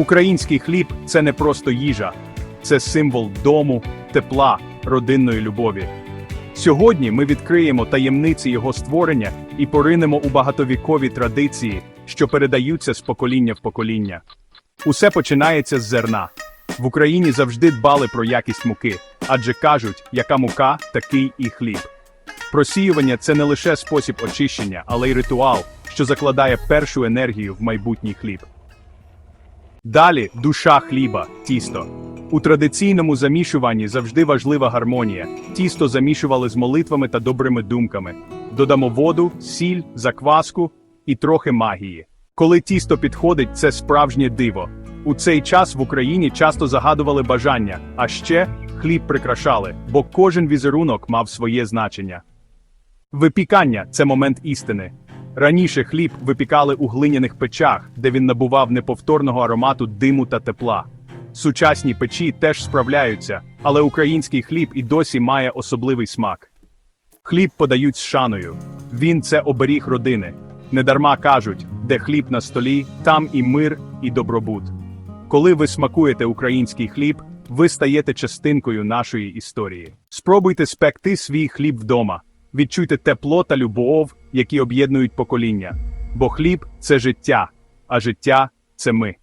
Український хліб це не просто їжа, це символ дому, тепла, родинної любові. Сьогодні ми відкриємо таємниці його створення і поринемо у багатовікові традиції, що передаються з покоління в покоління. Усе починається з зерна. В Україні завжди дбали про якість муки, адже кажуть, яка мука, такий і хліб. Просіювання це не лише спосіб очищення, але й ритуал, що закладає першу енергію в майбутній хліб. Далі душа хліба тісто. У традиційному замішуванні завжди важлива гармонія. Тісто замішували з молитвами та добрими думками. Додамо воду, сіль, закваску і трохи магії. Коли тісто підходить, це справжнє диво. У цей час в Україні часто загадували бажання, а ще хліб прикрашали, бо кожен візерунок мав своє значення. Випікання це момент істини. Раніше хліб випікали у глиняних печах, де він набував неповторного аромату диму та тепла. Сучасні печі теж справляються, але український хліб і досі має особливий смак. Хліб подають з шаною. Він це оберіг родини. Недарма кажуть, де хліб на столі, там і мир, і добробут. Коли ви смакуєте український хліб, ви стаєте частинкою нашої історії. Спробуйте спекти свій хліб вдома. Відчуйте тепло та любов, які об'єднують покоління. Бо хліб це життя, а життя це ми.